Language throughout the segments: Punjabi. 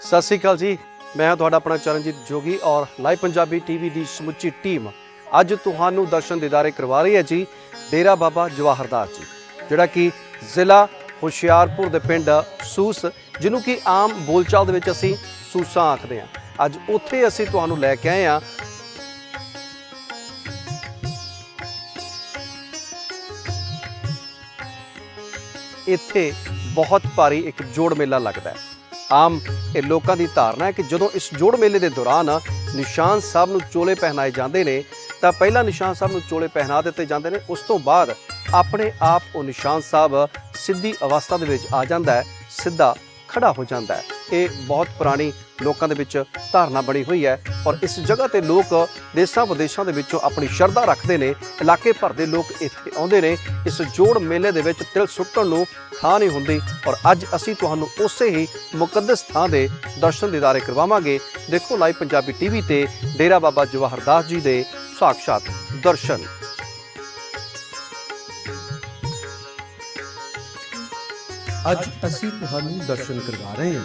ਸਤਿ ਸ੍ਰੀ ਅਕਾਲ ਜੀ। ਮੈਂ ਹਾਂ ਤੁਹਾਡਾ ਆਪਣਾ ਚਰਨਜੀਤ ਜੋਗੀ ਔਰ ਲਾਈਵ ਪੰਜਾਬੀ ਟੀਵੀ ਦੀ ਸਮੁੱਚੀ ਟੀਮ। ਅੱਜ ਤੁਹਾਨੂੰ ਦਰਸ਼ਨ ਦਿਦਾਰੇ ਕਰਵਾ ਰਹੀ ਹੈ ਜੀ ਡੇਰਾ ਬਾਬਾ ਜਵਾਹਰਦਾਸ ਜੀ, ਜਿਹੜਾ ਕਿ ਜ਼ਿਲ੍ਹਾ ਹੁਸ਼ਿਆਰਪੁਰ ਦੇ ਪਿੰਡ ਸੂਸ, ਜਿਹਨੂੰ ਕਿ ਆਮ ਬੋਲਚਾਲ ਦੇ ਵਿੱਚ ਅਸੀਂ ਸੂਸਾਂ ਆਖਦੇ ਹਾਂ। ਅੱਜ ਉੱਥੇ ਅਸੀਂ ਤੁਹਾਨੂੰ ਲੈ ਕੇ ਆਏ ਹਾਂ। ਇੱਥੇ ਬਹੁਤ ਭਾਰੀ ਇੱਕ ਜੋੜ ਮੇਲਾ ਲੱਗਦਾ ਹੈ। ਆਮ ਇਹ ਲੋਕਾਂ ਦੀ ਧਾਰਨਾ ਹੈ ਕਿ ਜਦੋਂ ਇਸ ਜੋੜ ਮੇਲੇ ਦੇ ਦੌਰਾਨ ਨਿਸ਼ਾਨ ਸਾਹਿਬ ਨੂੰ ਚੋਲੇ ਪਹਿਨਾਏ ਜਾਂਦੇ ਨੇ, ਤਾਂ ਪਹਿਲਾਂ ਨਿਸ਼ਾਨ ਸਾਹਿਬ ਨੂੰ ਚੋਲੇ ਪਹਿਨਾ ਦਿੱਤੇ ਜਾਂਦੇ ਨੇ, ਉਸ ਤੋਂ ਬਾਅਦ ਆਪਣੇ ਆਪ ਉਹ ਨਿਸ਼ਾਨ ਸਾਹਿਬ ਸਿੱਧੀ ਅਵਸਥਾ ਦੇ ਵਿੱਚ ਆ ਜਾਂਦਾ ਹੈ, ਸਿੱਧਾ ਖੜਾ ਹੋ ਜਾਂਦਾ ਹੈ। ਇਹ ਬਹੁਤ ਪੁਰਾਣੀ ਲੋਕਾਂ ਦੇ ਵਿੱਚ ਧਾਰਨਾ ਬਣੀ ਹੋਈ ਹੈ ਔਰ ਇਸ ਜਗ੍ਹਾ ਤੇ ਲੋਕ ਦੇਸ਼ਾਂ ਵਿਦੇਸ਼ਾਂ ਦੇ ਵਿੱਚੋਂ ਆਪਣੀ ਸ਼ਰਧਾ ਰੱਖਦੇ ਨੇ, ਇਲਾਕੇ ਭਰ ਦੇ ਲੋਕ ਇੱਥੇ ਆਉਂਦੇ ਨੇ। ਇਸ ਜੋੜ ਮੇਲੇ ਦੇ ਵਿੱਚ ਤਿਲ ਸੁੱਟਣ ਨੂੰ ਥਾਂ ਨਹੀਂ ਹੁੰਦੀ ਔਰ ਅੱਜ ਅਸੀਂ ਤੁਹਾਨੂੰ ਉਸੇ ਹੀ ਮੁਕੱਦਸ ਥਾਂ ਦੇ ਦਰਸ਼ਨ ਦਿਦਾਰੇ ਕਰਵਾਵਾਂਗੇ। ਦੇਖੋ ਲਾਈਵ ਪੰਜਾਬੀ ਟੀਵੀ ਤੇ ਡੇਰਾ ਬਾਬਾ ਜਵਾਹਰਦਾਸ ਜੀ ਦੇ ਸਾਖਸ਼ਾਤ ਦਰਸ਼ਨ। ਅੱਜ ਅਸੀਂ ਤੁਹਾਨੂੰ ਦਰਸ਼ਨ ਕਰਵਾ ਰਹੇ ਹਾਂ।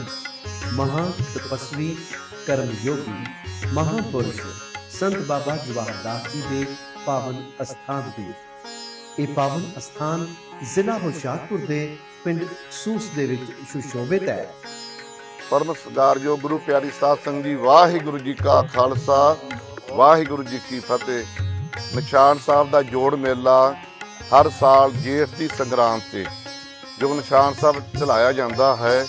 ਮਹਾ ਤਪਸਵੀ ਕਰਮ ਯੋਗੀ ਮਹਾਪੁਰਸ਼ ਸੰਤ ਬਾਬਾ ਜਵਾਹਰਦਾਸ ਜੀ ਦੇ ਪਾਵਨ ਅਸਥਾਨ ਦੇ ਇਹ ਪਾਵਨ ਅਸਥਾਨ ਜ਼ਿਲ੍ਹਾ ਹੁਸ਼ਿਆਰਪੁਰ ਦੇ ਪਿੰਡ ਸੂਸ ਦੇ ਵਿੱਚ ਸੁਸ਼ੋਭਿਤ ਹੈ। ਪਰਮ ਸਤਿਕਾਰਯੋਗ ਗੁਰੂ, ਪਿਆਰੀ ਸਾਧ ਸੰਗਤ ਜੀ, ਵਾਹਿਗੁਰੂ ਜੀ ਕਾ ਖਾਲਸਾ, ਵਾਹਿਗੁਰੂ ਜੀ ਕੀ ਫਤਿਹ। ਨਿਸ਼ਾਨ ਸਾਹਿਬ ਦਾ ਜੋੜ ਮੇਲਾ ਹਰ ਸਾਲ ਜੇਠ ਦੀ ਸੰਗਰਾਂਦ ਤੇ। ਜੋ ਨਿਸ਼ਾਨ ਸਾਹਿਬ ਚਲਾਇਆ ਜਾਂਦਾ ਹੈ।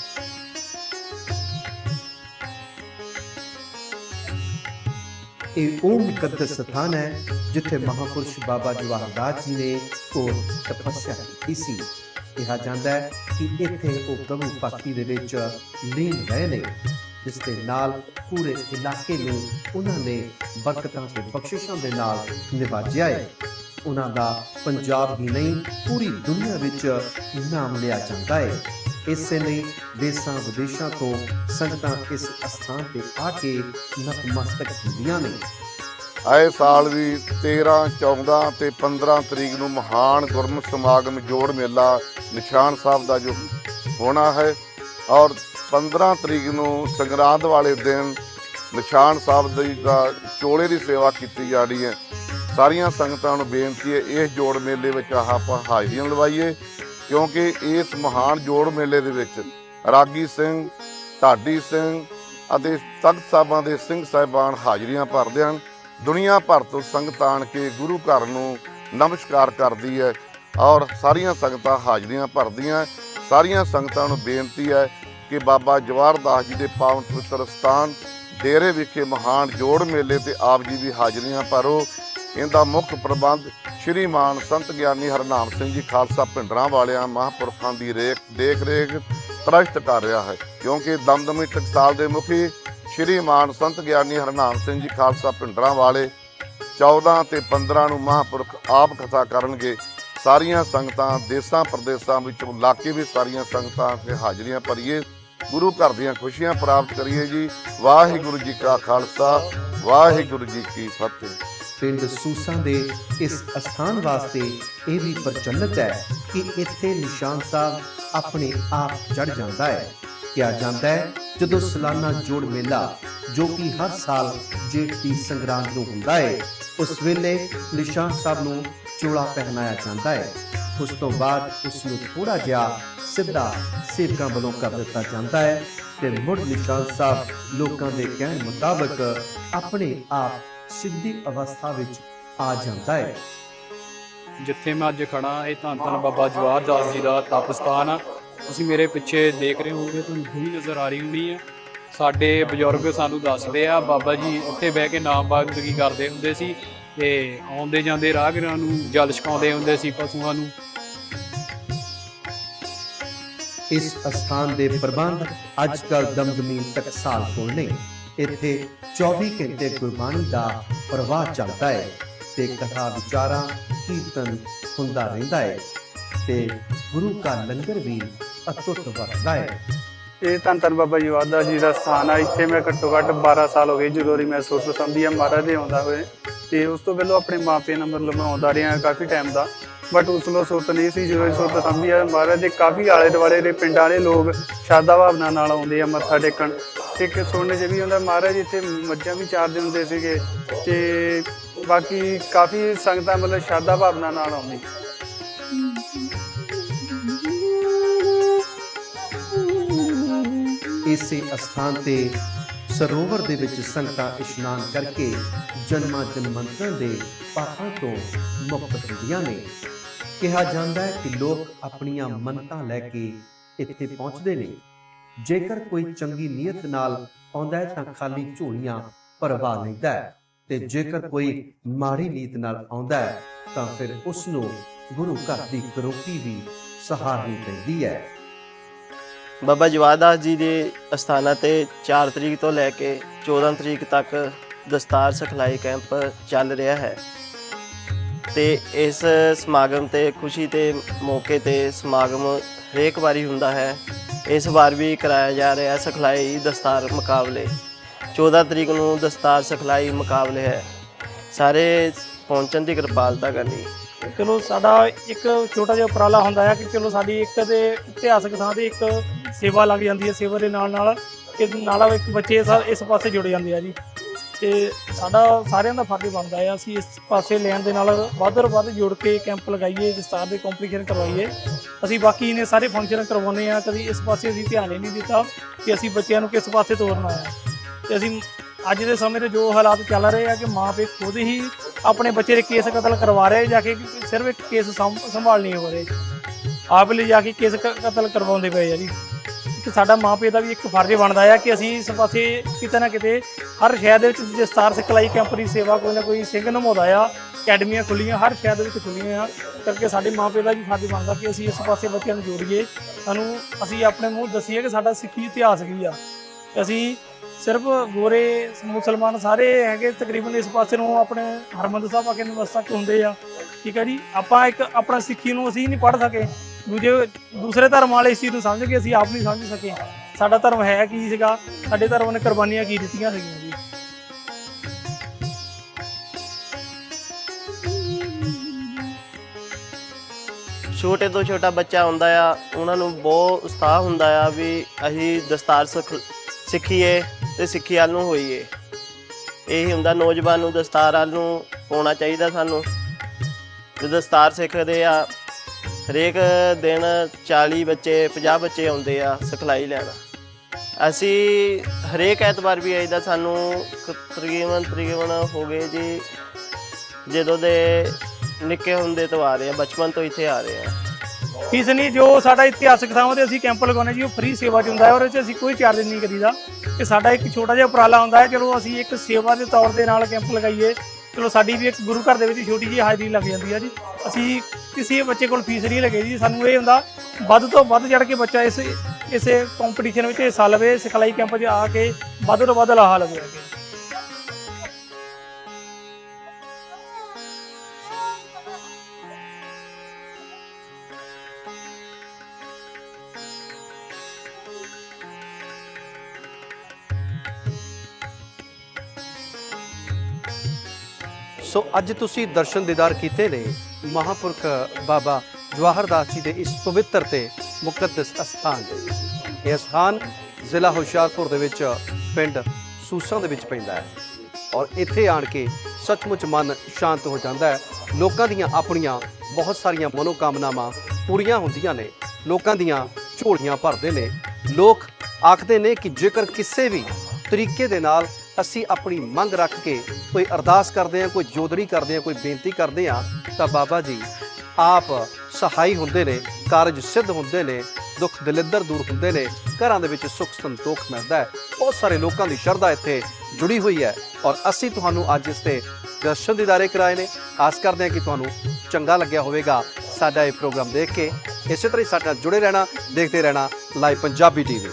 ਇਹ ਉਹ ਮੁਕੱਦਸ ਸਥਾਨ ਹੈ ਜਿੱਥੇ ਮਹਾਪੁਰਸ਼ ਬਾਬਾ ਜਵਾਹਰਦਾਸ ਜੀ ਨੇ ਘੋਰ ਤਪੱਸਿਆ ਕੀਤੀ ਸੀ। ਕਿਹਾ ਜਾਂਦਾ ਹੈ ਕਿ ਇੱਥੇ ਉਹ ਪ੍ਰਭੂ ਭਗਤੀ ਦੇ ਵਿੱਚ ਲੀਨ ਰਹੇ ਨੇ, ਜਿਸ ਦੇ ਨਾਲ ਪੂਰੇ ਇਲਾਕੇ ਨੂੰ ਉਹਨਾਂ ਨੇ ਬਰਕਤਾਂ ਤੇ ਬਖਸ਼ਿਸ਼ਾਂ ਦੇ ਨਾਲ ਨਿਵਾਜਿਆ ਹੈ। ਉਹਨਾਂ ਦਾ ਪੰਜਾਬ ਹੀ ਨਹੀਂ, ਪੂਰੀ ਦੁਨੀਆ ਵਿੱਚ ਨਾਮ ਲਿਆ ਜਾਂਦਾ ਹੈ ਇਸੇ ਲਈ ਦੇਸਾਂ ਵਿਦੇਸ਼ਾਂ ਤੋਂ ਸੰਗਤਾਂ ਇਸ ਅਸਥਾਨ ਤੇ ਆ ਕੇ ਨਤਮਸਤਕ ਹੁੰਦੀਆਂ ਨੇ। ਆਏ ਸਾਲ ਵੀ 13 14 ਤੇ 15 ਤਰੀਕ ਨੂੰ ਮਹਾਨ ਗੁਰਮਤਿ ਸਮਾਗਮ ਜੋੜ ਮੇਲਾ ਨਿਸ਼ਾਨ ਸਾਹਿਬ ਦਾ ਜੋ ਹੋਣਾ ਹੈ ਔਰ 15 ਤਰੀਕ ਨੂੰ ਸੰਗਰਾਂਦ ਵਾਲੇ ਦਿਨ ਨਿਸ਼ਾਨ ਸਾਹਿਬ ਦੀ ਦਾ ਚੋਲੇ ਦੀ ਸੇਵਾ ਕੀਤੀ ਜਾਣੀ ਹੈ। ਸਾਰੀਆਂ ਸੰਗਤਾਂ ਨੂੰ ਬੇਨਤੀ ਹੈ ਇਸ ਜੋੜ ਮੇਲੇ ਵਿੱਚ ਆਪਾਂ ਹਾਜ਼ਰੀਆਂ ਲਵਾਈਏ, ਕਿਉਂਕਿ ਇਸ ਮਹਾਨ ਜੋੜ ਮੇਲੇ ਦੇ ਵਿੱਚ ਰਾਗੀ ਸਿੰਘ, ਢਾਡੀ ਸਿੰਘ ਅਤੇ ਤਖਤ ਸਾਹਿਬਾਂ ਦੇ ਸਿੰਘ ਸਾਹਿਬਾਨ ਹਾਜ਼ਰੀਆਂ ਭਰਦੇ ਹਨ। ਦੁਨੀਆ ਭਰ ਤੋਂ ਸੰਗਤ ਆਣ ਕੇ ਗੁਰੂ ਘਰ ਨੂੰ ਨਮਸਕਾਰ ਕਰਦੀ ਹੈ ਔਰ ਸਾਰੀਆਂ ਸੰਗਤਾਂ ਹਾਜ਼ਰੀਆਂ ਭਰਦੀਆਂ ਸਾਰੀਆਂ ਸੰਗਤਾਂ ਨੂੰ ਬੇਨਤੀ ਹੈ ਕਿ ਬਾਬਾ ਜਵਾਹਰਦਾਸ ਜੀ ਦੇ ਪਾਵਨ ਪਵਿੱਤਰ ਸਥਾਨ, ਡੇਰੇ ਵਿਖੇ ਮਹਾਨ ਜੋੜ ਮੇਲੇ ਤੇ ਆਪ ਜੀ ਦੀ ਹਾਜ਼ਰੀਆਂ ਭਰੋ। ਇਹਦਾ ਮੁੱਖ ਪ੍ਰਬੰਧ ਸ਼੍ਰੀ ਮਾਨ ਸੰਤ ਗਿਆਨੀ ਹਰਨਾਮ ਸਿੰਘ ਜੀ ਖਾਲਸਾ ਭਿੰਡਰਾਂ ਵਾਲਿਆਂ ਮਹਾਂਪੁਰਖਾਂ ਦੀ ਰੇਖ ਦੇਖ ਰੇਖ ਤਰਸ਼ਟ ਕਰ ਰਿਹਾ ਹੈ। ਕਿਉਂਕਿ ਦਮਦਮੀ ਟਕਸਾਲ ਦੇ ਮੁਖੀ ਸ਼੍ਰੀ ਮਾਨ ਸੰਤ ਗਿਆਨੀ ਹਰਨਾਮ ਸਿੰਘ ਜੀ ਖਾਲਸਾ ਭਿੰਡਰਾਂ ਵਾਲੇ 14 ਤੇ 15 ਨੂੰ ਮਹਾਂਪੁਰਖ ਆਪ ਕਥਾ ਕਰਨਗੇ। ਸਾਰੀਆਂ ਸੰਗਤਾਂ ਦੇਸਾਂ ਪ੍ਰਦੇਸਾਂ ਵਿੱਚੋਂ ਇਲਾਕੇ ਵੀ ਸਾਰੀਆਂ ਸੰਗਤਾਂ ਤੇ ਹਾਜ਼ਰੀਆਂ ਭਰੀਏ। ਗੁਰੂ ਘਰ ਦੀਆਂ ਖੁਸ਼ੀਆਂ ਪ੍ਰਾਪਤ ਕਰੀਏ ਜੀ। ਵਾਹਿਗੁਰੂ ਜੀ ਕਾ ਖਾਲਸਾ, ਵਾਹਿਗੁਰੂ ਜੀ ਕੀ ਫਤਿਹ। ਪਿੰਡ ਸੂਸਾਂ ਦੇ ਇਸ ਅਸਥਾਨ ਵਾਸਤੇ ਇਹ ਵੀ ਪ੍ਰਚਲਿਤ ਹੈ ਕਿ ਇੱਥੇ ਨਿਸ਼ਾਨ ਸਾਹਿਬ ਆਪਣੇ ਆਪ ਚੜ ਜਾਂਦਾ ਹੈ। ਕਿਹਾ ਜਾਂਦਾ ਹੈ, ਜਦੋਂ ਸਾਲਾਨਾ ਜੋੜ ਮੇਲਾ, ਜੋ ਕਿ ਹਰ ਸਾਲ ਜੇਠ ਦੀ ਸੰਗਰਾਂਦ ਨੂੰ ਹੁੰਦਾ ਹੈ, ਉਸ ਵੇਲੇ ਨਿਸ਼ਾਨ ਸਾਹਿਬ ਨੂੰ ਚੋਲਾ ਪਹਿਨਾਇਆ ਜਾਂਦਾ ਹੈ। ਉਸ ਤੋਂ ਬਾਅਦ ਉਸ ਨੂੰ ਥੋੜਾ ਜਿਹਾ ਸਿੱਧਾ ਸੇਵਕਾਂ ਵੱਲੋਂ ਕਰ ਦਿੱਤਾ ਜਾਂਦਾ ਹੈ ਤੇ ਮੁੜ ਨਿਸ਼ਾਨ ਸਾਹਿਬ ਲੋਕਾਂ ਦੇ ਕਹਿਣ ਮੁਤਾਬਕ ਆਪਣੇ ਆਪ ਸਿੱਧੀ ਅਵਸਥਾ ਵਿੱਚ ਆ ਜਾਂਦਾ ਹੈ। ਜਿੱਥੇ ਮੈਂ ਅੱਜ ਖੜਾ ਇਹ ਧੰਨ ਧੰਨ ਬਾਬਾ ਜਵਾਹਰ ਦਾਸ ਜੀ ਦਾ ਤਪ ਸਥਾਨ ਆ। ਤੁਸੀਂ ਮੇਰੇ ਪਿੱਛੇ ਦੇਖ ਰਹੇ ਹੋਗੇ ਤੁਹਾਨੂੰ ਵੀ ਨਜ਼ਰ ਆ ਰਹੀ ਹੋਣੀ ਹੈ ਸਾਡੇ ਬਜ਼ੁਰਗ ਸਾਨੂੰ ਦੱਸਦੇ ਆ ਬਾਬਾ ਜੀ ਇੱਥੇ ਬਹਿ ਕੇ ਨਾਮ ਬੰਦਗੀ ਕਰਦੇ ਹੁੰਦੇ ਸੀ ਤੇ ਆਉਂਦੇ ਜਾਂਦੇ ਰਾਹਗੀਰਾਂ ਨੂੰ ਜਲ ਛਕਾਉਂਦੇ ਹੁੰਦੇ ਸੀ ਪਸ਼ੂਆਂ ਨੂੰ। ਇਸ ਅਸਥਾਨ ਦੇ ਪ੍ਰਬੰਧ ਅੱਜ ਕੱਲ ਦਮਦਮੀ ਟਕਸਾਲ ਕੋਲ ਨੇ ਇੱਥੇ 24 ਘੰਟੇ ਗੁਰਬਾਣੀ ਦਾ ਪ੍ਰਵਾਹ ਚੱਲਦਾ ਹੈ ਤੇ ਕਥਾ ਵਿਚਾਰਾਂ, ਕੀਰਤਨ ਹੁੰਦਾ ਰਹਿੰਦਾ ਹੈ ਤੇ ਗੁਰੂ ਕਾ ਲੰਗਰ ਵੀ ਅਤੁੱਟ ਵਰਤਦਾ ਹੈ। ਇਹ ਧੰਨ ਧੰਨ ਬਾਬਾ ਜੀ ਵਾਦਾ ਜੀ ਦਾ ਸਥਾਨ ਆ। ਇੱਥੇ ਮੈਂ ਘੱਟੋ ਘੱਟ 12 ਸਾਲ ਹੋ ਗਏ ਜਦੋਂ ਦੀ ਮੈਂ ਸੁਰਤ ਸੰਭੀ ਆ, ਮਹਾਰਾਜ ਦੇ ਆਉਂਦਾ ਹੋਏ। ਤੇ ਉਸ ਤੋਂ ਪਹਿਲਾਂ ਆਪਣੇ ਮਾਪੇ ਨਾਲ ਮਤਲਬ ਮੈਂ ਆਉਂਦਾ ਰਿਹਾ ਕਾਫੀ ਟਾਈਮ ਦਾ। ਬਟ ਉਸ ਨੂੰ ਸੁਰਤ ਨਹੀਂ ਸੀ, ਜਦੋਂ ਇਹ ਸੁਰਤ ਸੰਭੀ ਆ, ਮਹਾਰਾਜ ਦੇ ਕਾਫੀ ਆਲੇ ਦੁਆਲੇ ਦੇ ਪਿੰਡਾਂ ਦੇ ਲੋਕ ਸ਼ਰਧਾ ਭਾਵਨਾ ਨਾਲ ਆਉਂਦੇ ਆ, ਮੱਥਾ ਟੇਕਣ। ਇੱਕ ਸੁਣਨੇ 'ਚ ਵੀ ਹੁੰਦਾ ਮਹਾਰਾਜ ਇੱਥੇ ਮੱਝਾਂ ਵੀ ਚਾਰਦੇ ਹੁੰਦੇ ਸੀਗੇ ਤੇ ਬਾਕੀ ਕਾਫੀ ਸੰਗਤਾਂ ਮਤਲਬ ਸ਼ਰਧਾ ਭਾਵਨਾ ਨਾਲ ਆਉਂਦੀ। ਇਸੇ ਅਸਥਾਨ ਤੇ ਸਰੋਵਰ ਦੇ ਵਿੱਚ ਸੰਗਤਾਂ ਇਸ਼ਨਾਨ ਕਰਕੇ ਜਨਮਾਂ ਜਨਮੰਤਰਾਂ ਦੇ ਪਾਪਾਂ ਤੋਂ ਮੁਕਤ ਹੁੰਦੀਆਂ ਨੇ। ਕਿਹਾ ਜਾਂਦਾ ਹੈ ਕਿ ਲੋਕ ਆਪਣੀਆਂ ਮੰਨਤਾਂ ਲੈ ਕੇ ਇੱਥੇ ਪਹੁੰਚਦੇ ਨੇ। ਜੇਕਰ ਕੋਈ ਚੰਗੀ ਨੀਅਤ ਨਾਲ ਆਉਂਦਾ ਹੈ ਤਾਂ ਖਾਲੀ ਝੋਲੀਆਂ ਭਰਵਾ ਲੈਂਦਾ ਹੈ। ਤੇ ਜੇਕਰ ਕੋਈ ਮਾੜੀ ਨੀਤ ਨਾਲ ਆਉਂਦਾ ਹੈ ਤਾਂ ਫਿਰ ਉਸ ਨੂੰ ਗੁਰੂ ਘਰ ਦੀ ਕਰੋਪੀ ਵੀ ਸਹਾਰਨੀ ਪੈਂਦੀ ਹੈ। ਬਾਬਾ ਜਵਾਦਾਸ ਜੀ ਦੇ ਅਸਥਾਨਾਂ ਤੇ 4 ਤਰੀਕ ਤੋਂ ਲੈ ਕੇ 14 ਤਰੀਕ ਤੱਕ ਦਸਤਾਰ ਸਿਖਲਾਈ ਕੈਂਪ ਚੱਲ ਰਿਹਾ ਹੈ। ਤੇ ਇਸ ਸਮਾਗਮ ਤੇ ਖੁਸ਼ੀ ਤੇ ਮੌਕੇ ਤੇ ਸਮਾਗਮ ਹਰੇਕ ਵਾਰੀ ਹੁੰਦਾ ਹੈ। ਇਸ ਵਾਰ ਵੀ ਕਰਾਇਆ ਜਾ ਰਿਹਾ ਹੈ ਸਿਖਲਾਈ ਦਸਤਾਰ ਮੁਕਾਬਲੇ। 14 ਤਰੀਕ ਨੂੰ ਦਸਤਾਰ ਸਿਖਲਾਈ ਮੁਕਾਬਲੇ ਹੈ। ਸਾਰੇ ਪਹੁੰਚਣ ਦੀ ਕਿਰਪਾਲਤਾ ਕਰਨੀ। ਚਲੋ, ਸਾਡਾ ਇੱਕ ਛੋਟਾ ਜਿਹਾ ਉਪਰਾਲਾ ਹੁੰਦਾ ਹੈ ਕਿ ਚਲੋ ਸਾਡੀ ਇੱਕ ਤੇ ਇਤਿਹਾਸਕ ਥਾਂ ਤੇ ਇੱਕ ਸੇਵਾ ਲੱਗ ਜਾਂਦੀ ਹੈ। ਸੇਵਾ ਦੇ ਨਾਲ ਨਾਲ ਇਸ ਨਾਲ ਇੱਕ ਬੱਚੇ ਸਾ- ਇਸ ਪਾਸੇ ਜੁੜ ਜਾਂਦੇ ਆ ਜੀ। ਤੇ ਸਾਡਾ ਸਾਰਿਆਂ ਦਾ ਫਰਜ਼ ਬਣਦਾ ਹੈ ਅਸੀਂ ਇਸ ਪਾਸੇ ਲੈਣ ਦੇ ਨਾਲ ਵੱਧ ਤੋਂ ਵੱਧ ਜੁੜ ਕੇ ਕੈਂਪ ਲਗਾਈਏ ਵਿਸਤਾਰ ਦੇ ਕੰਪੀਟੀਸ਼ਨ ਕਰਵਾਈਏ। ਅਸੀਂ ਬਾਕੀ ਨੇ ਸਾਰੇ ਫੰਕਸ਼ਨ ਕਰਵਾਉਂਦੇ ਆ, ਕਦੀ ਇਸ ਪਾਸੇ ਅਸੀਂ ਧਿਆਨ ਹੀ ਨਹੀਂ ਦਿੱਤਾ ਕਿ ਅਸੀਂ ਬੱਚਿਆਂ ਨੂੰ ਕਿਸ ਪਾਸੇ ਤੋਰਨਾ ਹੈ ਤੇ ਅਸੀਂ ਅੱਜ ਦੇ ਸਮੇਂ ਤੇ ਜੋ ਹਾਲਾਤ ਚੱਲ ਰਹੇ ਆ ਕਿ ਮਾਪੇ ਖੁਦ ਹੀ ਆਪਣੇ ਬੱਚੇ ਦੇ ਕੇਸ ਕਤਲ ਕਰਵਾ ਰਹੇ ਜਾ ਕੇ ਸਿਰਫ ਇੱਕ ਕੇਸ ਸੰਭ- ਸੰਭਾਲ ਨਹੀਂ ਹੋ ਰਹੇ। ਆਪ ਲਈ ਜਾ ਕੇ ਕੇਸ ਕਤਲ ਕਰਵਾਉਂਦੇ ਪਏ ਆ ਜੀ। ਕਿ ਸਾਡਾ ਮਾਪੇ ਦਾ ਵੀ ਇੱਕ ਫਰਜ਼ ਬਣਦਾ ਆ ਕਿ ਅਸੀਂ ਇਸ ਪਾਸੇ ਕਿਤੇ ਨਾ ਕਿਤੇ ਹਰ ਸ਼ਹਿਰ ਦੇ ਵਿੱਚ ਦਸਤਾਰ ਸਿਖਲਾਈ ਕੈਂਪ ਦੀ ਸੇਵਾ ਕੋਈ ਨਾ ਕੋਈ ਸਿੰਘ ਨਿਭਾਉਂਦਾ ਆ, ਅਕੈਡਮੀਆਂ ਖੁੱਲੀਆਂ ਹਰ ਸ਼ਹਿਰ ਦੇ ਵਿੱਚ ਖੁੱਲੀਆਂ ਆ, ਕਰਕੇ ਸਾਡੇ ਮਾਪੇ ਦਾ ਵੀ ਫਰਜ਼ ਬਣਦਾ ਕਿ ਅਸੀਂ ਇਸ ਪਾਸੇ ਬੱਚਿਆਂ ਨੂੰ ਜੋੜੀਏ। ਸਾਨੂੰ ਅਸੀਂ ਆਪਣੇ ਮੂੰਹ ਦੱਸੀਏ ਕਿ ਸਾਡਾ ਸਿੱਖੀ ਇਤਿਹਾਸ ਕੀ ਆ। ਅਸੀਂ ਸਿਰਫ ਗੋਰੇ ਮੁਸਲਮਾਨ ਸਾਰੇ ਹੈਗੇ ਤਕਰੀਬਨ ਇਸ ਪਾਸੇ ਨੂੰ ਆਪਣੇ ਹਰਮੰਦਰ ਸਾਹਿਬ ਆ ਕੇ ਨਮਸਤਕ ਹੁੰਦੇ ਆ। ਠੀਕ ਹੈ ਜੀ? ਆਪਾਂ ਇੱਕ ਆਪਣਾ ਸਿੱਖੀ ਨੂੰ ਅਸੀਂ ਨਹੀਂ ਪੜ੍ਹ ਸਕੇ। ਦੂਜੇ ਦੂਸਰੇ ਧਰਮ ਵਾਲੇ ਇਸ ਚੀਜ਼ ਨੂੰ ਸਮਝ ਕੇ ਅਸੀਂ ਆਪ ਨਹੀਂ ਸਮਝ ਸਕੇ। ਸਾਡਾ ਧਰਮ ਹੈ ਕੀ ਸੀਗਾ? ਸਾਡੇ ਧਰਮ ਨੇ ਕੁਰਬਾਨੀਆਂ ਕੀ ਦਿੱਤੀਆਂ ਸੀਗੀਆਂ ਜੀ? ਛੋਟੇ ਤੋਂ ਛੋਟਾ ਬੱਚਾ ਹੁੰਦਾ ਆ, ਉਹਨਾਂ ਨੂੰ ਬਹੁਤ ਉਤਸ਼ਾਹ ਹੁੰਦਾ ਆ ਵੀ ਅਸੀਂ ਦਸਤਾਰ ਸਿੱਖ ਸਿੱਖੀਏ ਤੇ ਸਿੱਖੀ ਵੱਲ ਨੂੰ ਹੋਈਏ। ਇਹੀ ਹੁੰਦਾ, ਨੌਜਵਾਨ ਨੂੰ ਦਸਤਾਰ ਵੱਲ ਨੂੰ ਹੋਣਾ ਚਾਹੀਦਾ ਸਾਨੂੰ। ਜੇ ਦਸਤਾਰ ਸਿੱਖਦੇ ਆ ਹਰੇਕ ਦਿਨ 40 ਬੱਚੇ 50 ਬੱਚੇ ਆਉਂਦੇ ਆ ਸਿਖਲਾਈ ਲੈਣ। ਅਸੀਂ ਹਰੇਕ ਐਤਵਾਰ ਵੀ ਆਈਦਾ ਸਾਨੂੰ ਤਕਰੀਬਨ ਤਕਰੀਬਨ ਹੋ ਗਏ ਜੀ, ਜਦੋਂ ਦੇ ਨਿੱਕੇ ਹੁੰਦੇ ਤੋਂ ਆ ਰਹੇ ਆ, ਬਚਪਨ ਤੋਂ ਇੱਥੇ ਆ ਰਹੇ ਆ। ਫੀਸ ਨਹੀਂ ਜੋ ਸਾਡਾ ਇਤਿਹਾਸਕ ਥਾਵਾਂ ਤੇ ਅਸੀਂ ਕੈਂਪ ਲਗਾਉਂਦੇ ਜੀ, ਉਹ ਫ੍ਰੀ ਸੇਵਾ ਚ ਹੁੰਦਾ ਹੈ ਔਰ ਇਹ 'ਚ ਅਸੀਂ ਕੋਈ ਚਾਰਜ ਨਹੀਂ ਕਰੀਦਾ। ਕਿ ਸਾਡਾ ਇੱਕ ਛੋਟਾ ਜਿਹਾ ਉਪਰਾਲਾ ਹੁੰਦਾ ਹੈ, ਚਲੋ ਅਸੀਂ ਇੱਕ ਸੇਵਾ ਦੇ ਤੌਰ ਦੇ ਨਾਲ ਕੈਂਪ ਲਗਾਈਏ। ਚਲੋ ਸਾਡੀ ਵੀ ਇੱਕ ਗੁਰੂ ਘਰ ਦੇ ਵਿੱਚ ਛੋਟੀ ਜਿਹੀ ਹਾਜ਼ਰੀ ਲੱਗ ਜਾਂਦੀ ਹੈ ਜੀ। ਅਸੀਂ ਕਿਸੇ ਬੱਚੇ ਕੋਲ ਫੀਸ ਨਹੀਂ ਲੱਗੇ ਜੀ। ਸਾਨੂੰ ਇਹ ਹੁੰਦਾ, ਵੱਧ ਤੋਂ ਵੱਧ ਚੜ ਕੇ ਬੱਚਾ ਇਸ, ਇਸੇ ਕੰਪੀਟੀਸ਼ਨ ਵਿੱਚ ਹਿੱਸਾ ਲਵੇ, ਸਿਖਲਾਈ ਕੈਂਪ 'ਚ ਆ ਕੇ ਵੱਧ ਤੋਂ ਵੱਧ ਲਾਹਾ ਲਵੇ। ਸੋ ਅੱਜ ਤੁਸੀਂ ਦਰਸ਼ਨ ਦੀਦਾਰ ਕੀਤੇ ਨੇ ਮਹਾਪੁਰਖ ਬਾਬਾ ਜਵਾਹਰਦਾਸ ਜੀ ਦੇ ਇਸ ਪਵਿੱਤਰ ਤੇ ਮੁਕੱਦਸ ਅਸਥਾਨ ਦੇ ਇਹ ਅਸਥਾਨ ਜ਼ਿਲ੍ਹਾ ਹੁਸ਼ਿਆਰਪੁਰ ਦੇ ਵਿੱਚ ਪਿੰਡ ਸੂਸਾਂ ਦੇ ਵਿੱਚ ਪੈਂਦਾ ਹੈ ਔਰ ਇੱਥੇ ਆਣ ਕੇ ਸੱਚਮੁੱਚ ਮਨ ਸ਼ਾਂਤ ਹੋ ਜਾਂਦਾ ਹੈ। ਲੋਕਾਂ ਦੀਆਂ ਆਪਣੀਆਂ ਬਹੁਤ ਸਾਰੀਆਂ ਮਨੋਕਾਮਨਾਵਾਂ ਪੂਰੀਆਂ ਹੁੰਦੀਆਂ ਨੇ। ਲੋਕਾਂ ਦੀਆਂ ਝੋਲੀਆਂ ਭਰਦੇ ਨੇ। ਲੋਕ ਆਖਦੇ ਨੇ ਕਿ ਜੇਕਰ ਕਿਸੇ ਵੀ ਤਰੀਕੇ ਦੇ ਨਾਲ ਅਸੀਂ ਆਪਣੀ ਮੰਗ ਰੱਖ ਕੇ ਕੋਈ ਅਰਦਾਸ ਕਰਦੇ ਹਾਂ, ਕੋਈ ਜੋਦੜੀ ਕਰਦੇ ਹਾਂ, ਕੋਈ ਬੇਨਤੀ ਕਰਦੇ ਹਾਂ, ਤਾਂ ਬਾਬਾ ਜੀ ਆਪ ਸਹਾਈ ਹੁੰਦੇ ਨੇ, ਕਾਰਜ ਸਿੱਧ ਹੁੰਦੇ ਨੇ, ਦੁੱਖ ਦਲਿੱਦਰ ਦੂਰ ਹੁੰਦੇ ਨੇ, ਘਰਾਂ ਦੇ ਵਿੱਚ ਸੁੱਖ ਸੰਤੋਖ ਮਿਲਦਾ ਹੈ। ਬਹੁਤ ਸਾਰੇ ਲੋਕਾਂ ਦੀ ਸ਼ਰਧਾ ਇੱਥੇ ਜੁੜੀ ਹੋਈ ਹੈ ਔਰ ਅਸੀਂ ਤੁਹਾਨੂੰ ਅੱਜ ਇਸ ਤੇ ਦਰਸ਼ਨ ਦੀਦਾਰੇ ਕਰਾਏ ਨੇ। ਆਸ ਕਰਦੇ ਹਾਂ ਕਿ ਤੁਹਾਨੂੰ ਚੰਗਾ ਲੱਗਿਆ ਹੋਵੇਗਾ ਸਾਡਾ ਇਹ ਪ੍ਰੋਗਰਾਮ ਦੇਖ ਕੇ। ਇਸੇ ਤਰ੍ਹਾਂ ਹੀ ਸਾਡੇ ਨਾਲ ਜੁੜੇ ਰਹਿਣਾ, ਦੇਖਦੇ ਰਹਿਣਾ, ਲਾਈਵ ਪੰਜਾਬੀ ਟੀਵੀ।